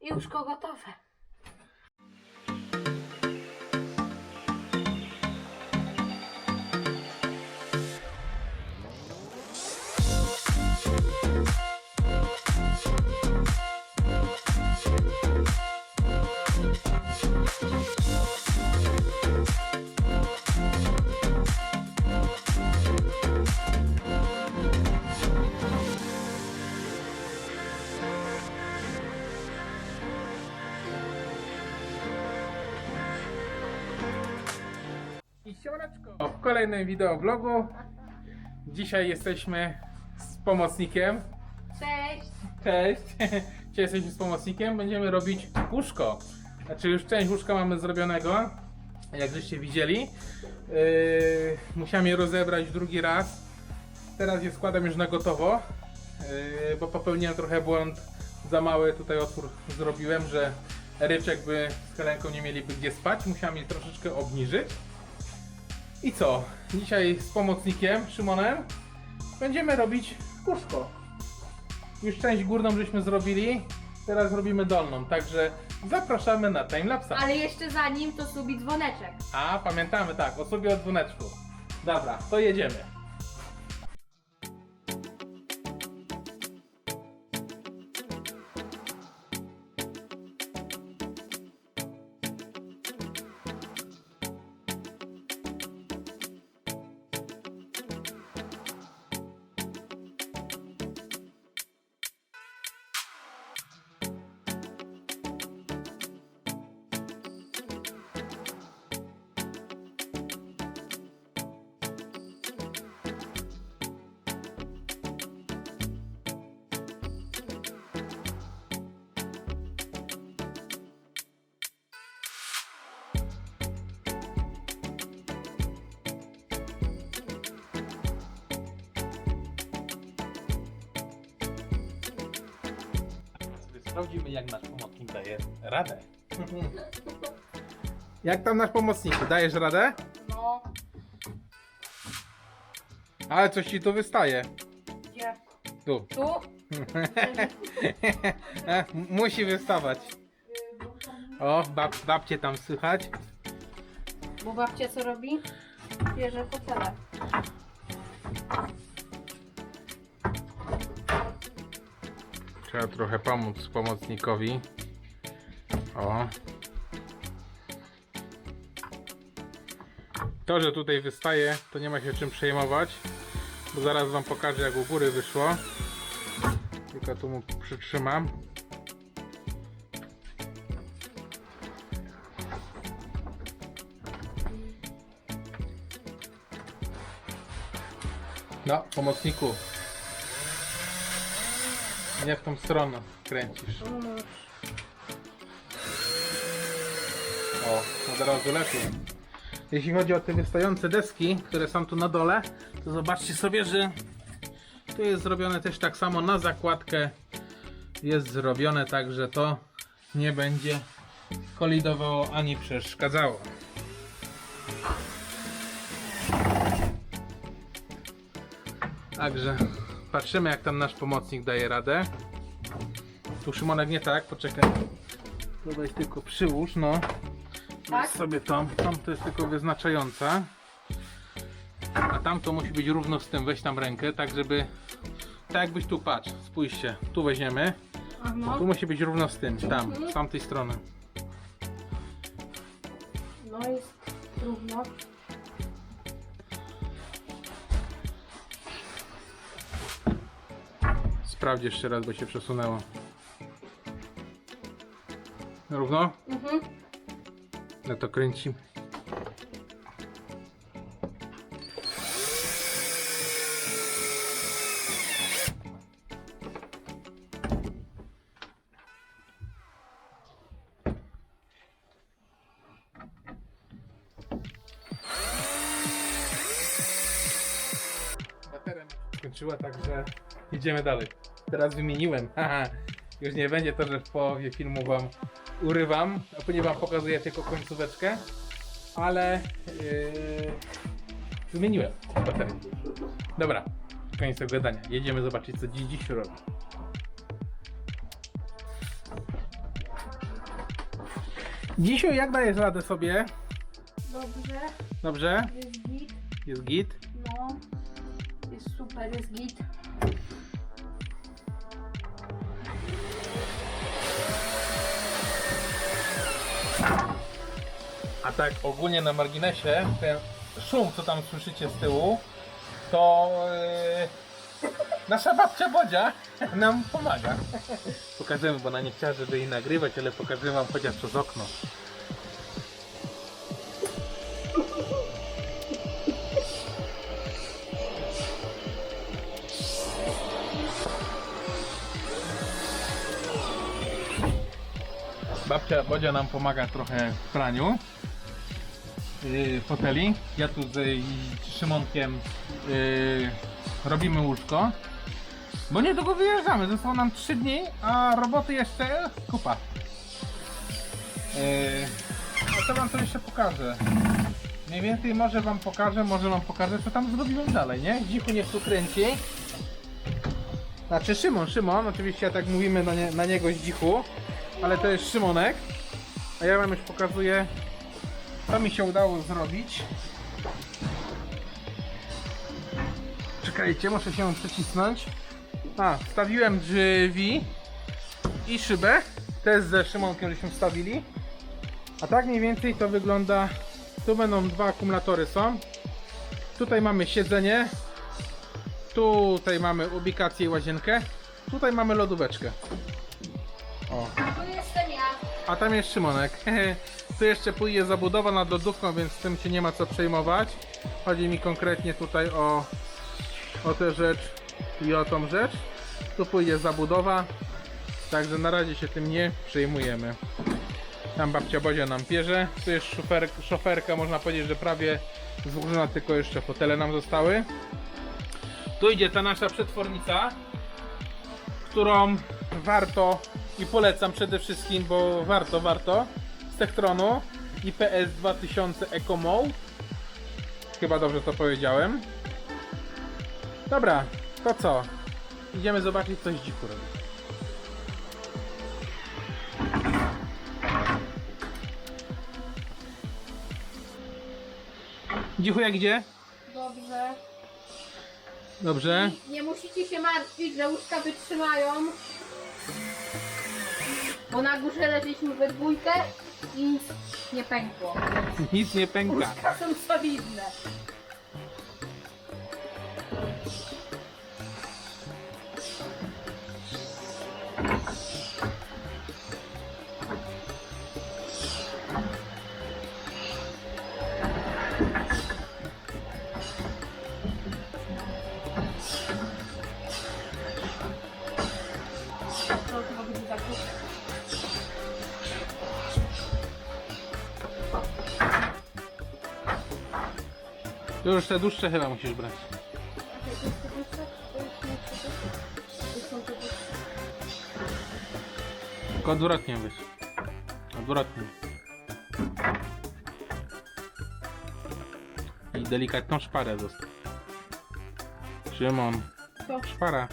I łóżko gotowe. W kolejnym wideoblogu dzisiaj jesteśmy z pomocnikiem. Cześć! Cześć! Dzisiaj jesteśmy z pomocnikiem. Będziemy robić łóżko. Znaczy już część łóżka mamy zrobionego. Jak żeście widzieli. Yy, musiałem je rozebrać drugi raz. Teraz je składam już na gotowo. Yy, bo popełniłem trochę błąd. Za mały tutaj otwór zrobiłem, że ryczek by z Helenką nie mieliby gdzie spać. Musiałem je troszeczkę obniżyć. I co? Dzisiaj z pomocnikiem, Szymonem, będziemy robić łóżko. Już część górną żeśmy zrobili, teraz robimy dolną, także zapraszamy na timelapsa. Ale jeszcze zanim to subi dzwoneczek. A, pamiętamy, tak, o sobie od dzwoneczku. Dobra, to jedziemy. Sprawdzimy, jak nasz pomocnik daje radę. Jak tam nasz pomocnik? Dajesz radę? No, Ale coś ci tu wystaje. gdzie? Tu. Tu? E, Musi wystawać. O, bab, babcie tam słychać. Bo babcia co robi? Bierze fotelę. Trzeba trochę pomóc pomocnikowi. O. To, że tutaj wystaje, to nie ma się czym przejmować, bo zaraz wam pokażę jak u góry wyszło. Tylko tu mu przytrzymam. No, pomocniku. Nie w tą stronę kręcisz. O, od razu lepiej. Jeśli chodzi o te wystające deski, które są tu na dole, to zobaczcie sobie, że tu jest zrobione też tak samo na zakładkę. Jest zrobione tak, że to nie będzie kolidowało ani przeszkadzało. Także patrzymy jak tam nasz pomocnik daje radę. Tu Szymonek nie tak, poczekaj. Weź tylko przyłóż, no. Tak? Weź sobie tą, tą to jest tylko wyznaczająca. A tam to musi być równo z tym, weź tam rękę, tak żeby... Tak jakbyś tu patrz, spójrzcie, tu weźmiemy. Aha. Tu musi być równo z tym, tam, z tamtej strony. No jest równo. Sprawdź jeszcze raz, bo się przesunęło. Równo? Mhm. No to kręcimy. Się skończyła, także idziemy dalej. Teraz wymieniłem. Haha. Już nie będzie to, że w połowie filmu wam urywam, a później wam pokazuję tylko końcóweczkę, ale yy, wymieniłem baterię. Dobra, koniec tego gadania. Jedziemy zobaczyć, co dziś, dziś robi. Dzisiaj jak dajesz radę sobie? Dobrze, Dobrze? jest git. Jest git? No, jest super, jest git. A tak ogólnie na marginesie, ten szum, co tam słyszycie z tyłu, to yy, nasza babcia Bodzia nam pomaga. Pokażemy, bo ona nie chciała, żeby jej nagrywać, ale pokażę wam chociaż przez okno. Babcia Bodzia nam pomaga trochę w praniu foteli. Ja tu z Szymonkiem yy, robimy łóżko. Bo niedługo wyjeżdżamy, zostało nam 3 dni, a roboty jeszcze kupa. Yy, a co wam to jeszcze pokażę? Mniej więcej może wam pokażę, może wam pokażę co tam zrobiłem dalej, nie? Dzichu niech tu kręci. Znaczy Szymon, Szymon, oczywiście tak mówimy na, nie, na niego z dzichu, ale to jest Szymonek. A ja wam już pokazuję, co mi się udało zrobić. Czekajcie, muszę się przycisnąć. A, wstawiłem drzwi i szybę. Też ze Szymonkiem żeśmy wstawili. A tak mniej więcej to wygląda. Tu będą dwa akumulatory są. Tutaj mamy siedzenie. Tutaj mamy ubikację i łazienkę. Tutaj mamy lodóweczkę. O, Tu jestem ja. a tam jest Szymonek. tu jeszcze pójdzie zabudowa nad lodówką, więc tym się nie ma co przejmować. Chodzi mi konkretnie tutaj o, o tę rzecz i o tą rzecz. Tu pójdzie zabudowa. Także na razie się tym nie przejmujemy. Tam babcia Bozia nam pierze. Tu jest szofer, szoferka, można powiedzieć, że prawie złożona, tylko jeszcze fotele nam zostały. Tu idzie ta nasza przetwornica którą warto i polecam przede wszystkim, bo warto, warto Tektronu IPS 2000 Eco Mode. Chyba dobrze to powiedziałem. Dobra, to co? Idziemy zobaczyć coś dziku robi. Dzichu jak idzie? Dobrze. Dobrze. Nie musicie się martwić, że łóżka wytrzymają. Bo na górze leżeliśmy we dwójkę nic nie pękło. Nic nie pęka. Są solidne. Tu już te dłuższe chyba musisz brać. To to? To to? To. Tylko odwrotnie wyś. Odwrotnie. I delikatną szparę zostaw. Szymon, To. szpara.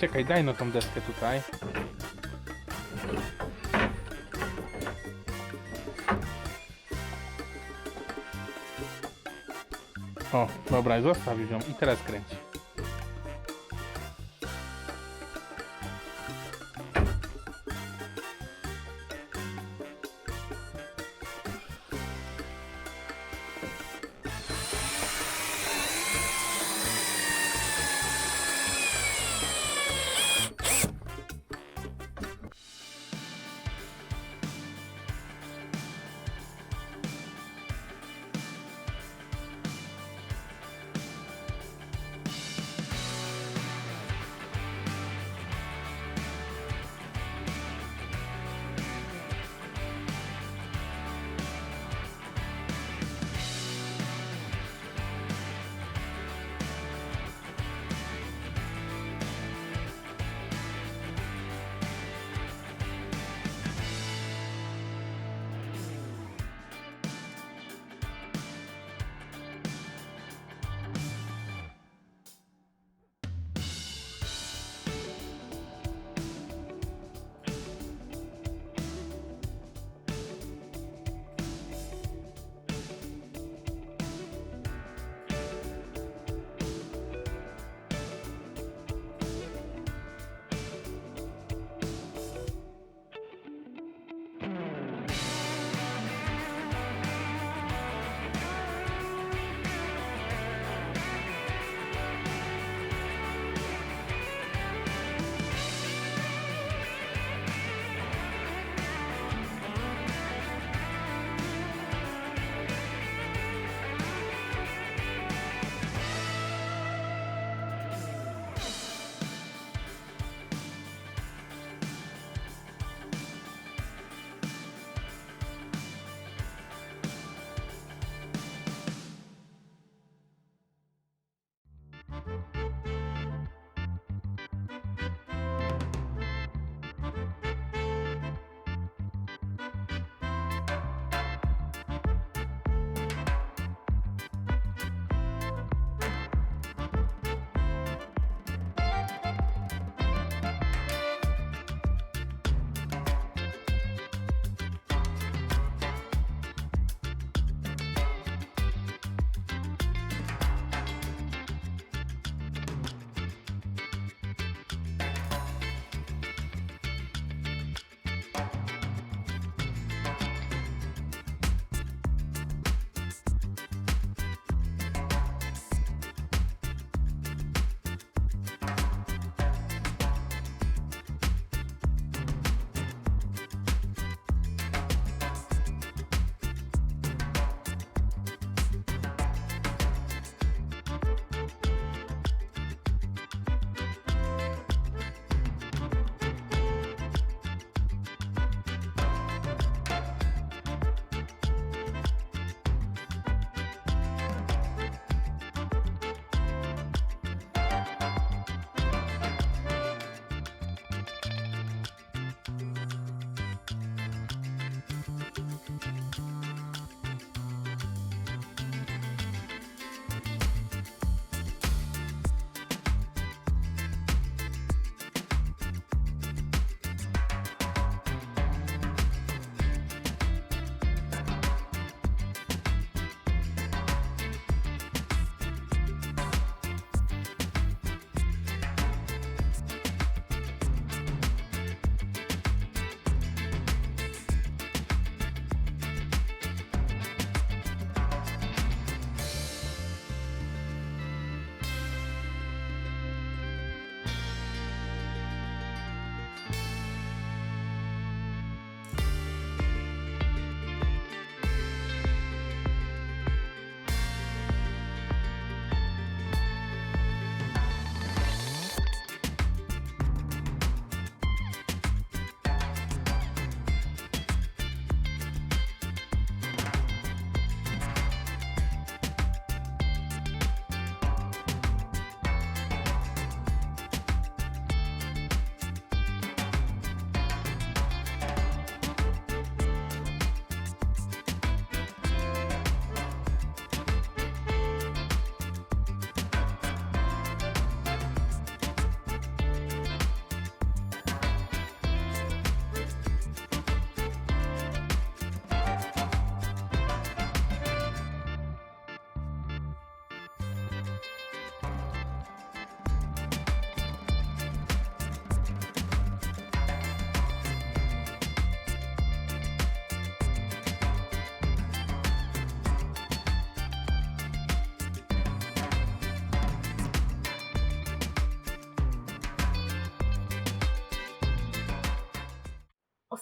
Czekaj, daj no tą deskę tutaj. O, dobra, zostaw ją i teraz kręć.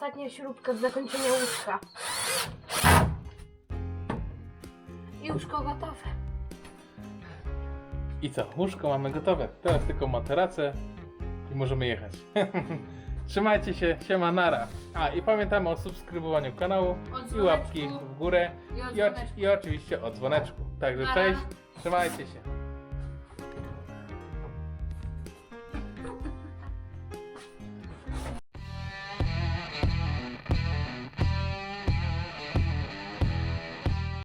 Ostatnia śrubka z zakończenia łóżka. I łóżko gotowe. I co? Łóżko mamy gotowe. Teraz tylko materace i możemy jechać. Trzymajcie się, siema nara. A i pamiętamy o subskrybowaniu kanału i łapki w górę I o i, oczywiście o dzwoneczku. Także cześć, trzymajcie się.